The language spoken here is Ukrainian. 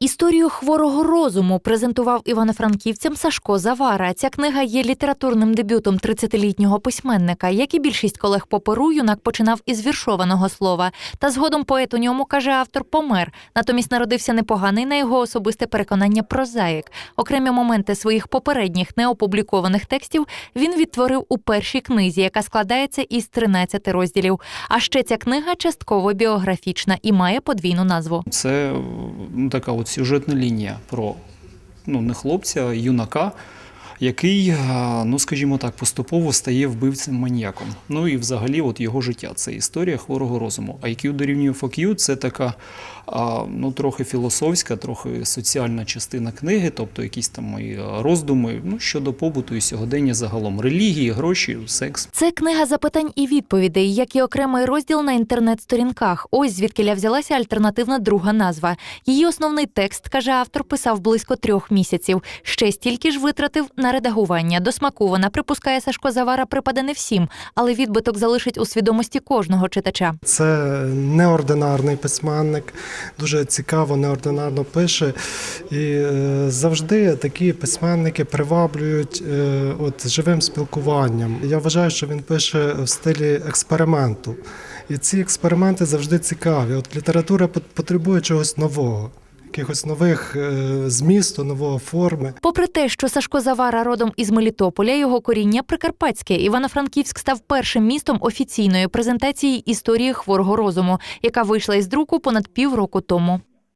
Історію хворого розуму презентував івано-франківцям Сашко Завара. Ця книга є літературним дебютом 30-літнього письменника. Як і більшість колег по перу, юнак починав із віршованого слова. Та згодом поет у ньому, каже автор, помер. Натомість народився непоганий на його особисте переконання прозаїк. Окремі моменти своїх попередніх неопублікованих текстів він відтворив у першій книзі, яка складається із 13 розділів. А ще ця книга частково біографічна і має подвійну назву. Це ну, така от сюжетна лінія про ну, не хлопця, а юнака, який, ну скажімо так, поступово стає вбивцем маньяком. Ну і взагалі от його життя це історія хворого розуму. IQ дорівнює FOQ – це така ну, трохи філософська, трохи соціальна частина книги, тобто якісь там мої роздуми ну, щодо побуту і сьогодення загалом, релігії, гроші, секс. Це книга запитань і відповідей, як і окремий розділ на інтернет-сторінках. Ось звідкиля взялася альтернативна друга назва. Її основний текст, каже автор, писав близько трьох місяців. Ще стільки ж витратив на редагування. До припускає Сашко Завара припаде не всім, але відбиток залишить у свідомості кожного читача. Це неординарний письменник, дуже цікаво, неординарно пише. І е, завжди такі письменники приваблюють е, от, живим спілкуванням. Я вважаю, що він пише в стилі експерименту. І ці експерименти завжди цікаві. От література потребує чогось нового, якихось нових е, змісту, нового форми. Попри те, що Сашко Завара родом із Мелітополя, його коріння прикарпатське. Івано-Франківськ став першим містом офіційної презентації історії хворого розуму, яка вийшла із друку понад півроку тому.